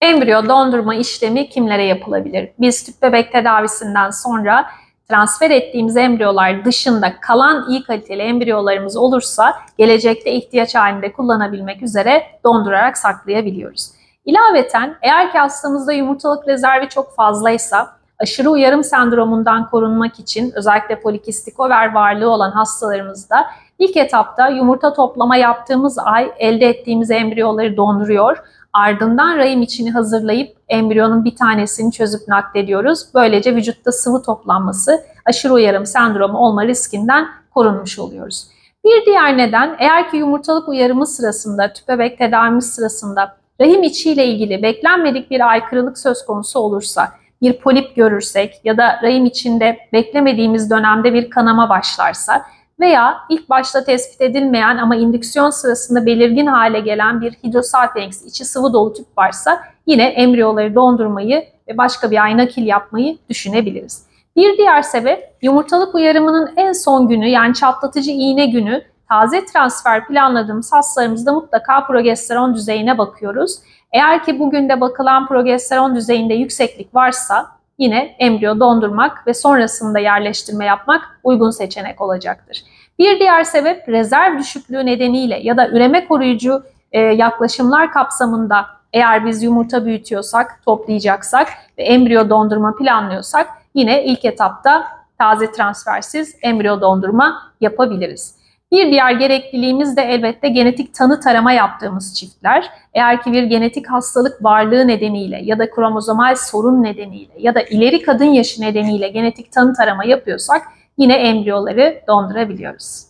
Embriyo dondurma işlemi kimlere yapılabilir? Biz tüp bebek tedavisinden sonra transfer ettiğimiz embriyolar dışında kalan iyi kaliteli embriyolarımız olursa gelecekte ihtiyaç halinde kullanabilmek üzere dondurarak saklayabiliyoruz. İlaveten eğer ki hastamızda yumurtalık rezervi çok fazlaysa aşırı uyarım sendromundan korunmak için özellikle polikistik over varlığı olan hastalarımızda ilk etapta yumurta toplama yaptığımız ay elde ettiğimiz embriyoları donduruyor. Ardından rahim içini hazırlayıp embriyonun bir tanesini çözüp naklediyoruz. Böylece vücutta sıvı toplanması, aşırı uyarım sendromu olma riskinden korunmuş oluyoruz. Bir diğer neden eğer ki yumurtalık uyarımı sırasında, tüp bebek tedavimiz sırasında rahim içiyle ilgili beklenmedik bir aykırılık söz konusu olursa, bir polip görürsek ya da rahim içinde beklemediğimiz dönemde bir kanama başlarsa veya ilk başta tespit edilmeyen ama indüksiyon sırasında belirgin hale gelen bir hidrosalpinx içi sıvı dolu tüp varsa yine embriyoları dondurmayı ve başka bir ay nakil yapmayı düşünebiliriz. Bir diğer sebep yumurtalık uyarımının en son günü yani çatlatıcı iğne günü taze transfer planladığımız hastalarımızda mutlaka progesteron düzeyine bakıyoruz. Eğer ki bugün de bakılan progesteron düzeyinde yükseklik varsa yine embriyo dondurmak ve sonrasında yerleştirme yapmak uygun seçenek olacaktır. Bir diğer sebep rezerv düşüklüğü nedeniyle ya da üreme koruyucu e, yaklaşımlar kapsamında eğer biz yumurta büyütüyorsak, toplayacaksak ve embriyo dondurma planlıyorsak yine ilk etapta taze transfersiz embriyo dondurma yapabiliriz. Bir diğer gerekliliğimiz de elbette genetik tanı tarama yaptığımız çiftler. Eğer ki bir genetik hastalık varlığı nedeniyle ya da kromozomal sorun nedeniyle ya da ileri kadın yaşı nedeniyle genetik tanı tarama yapıyorsak yine embriyoları dondurabiliyoruz.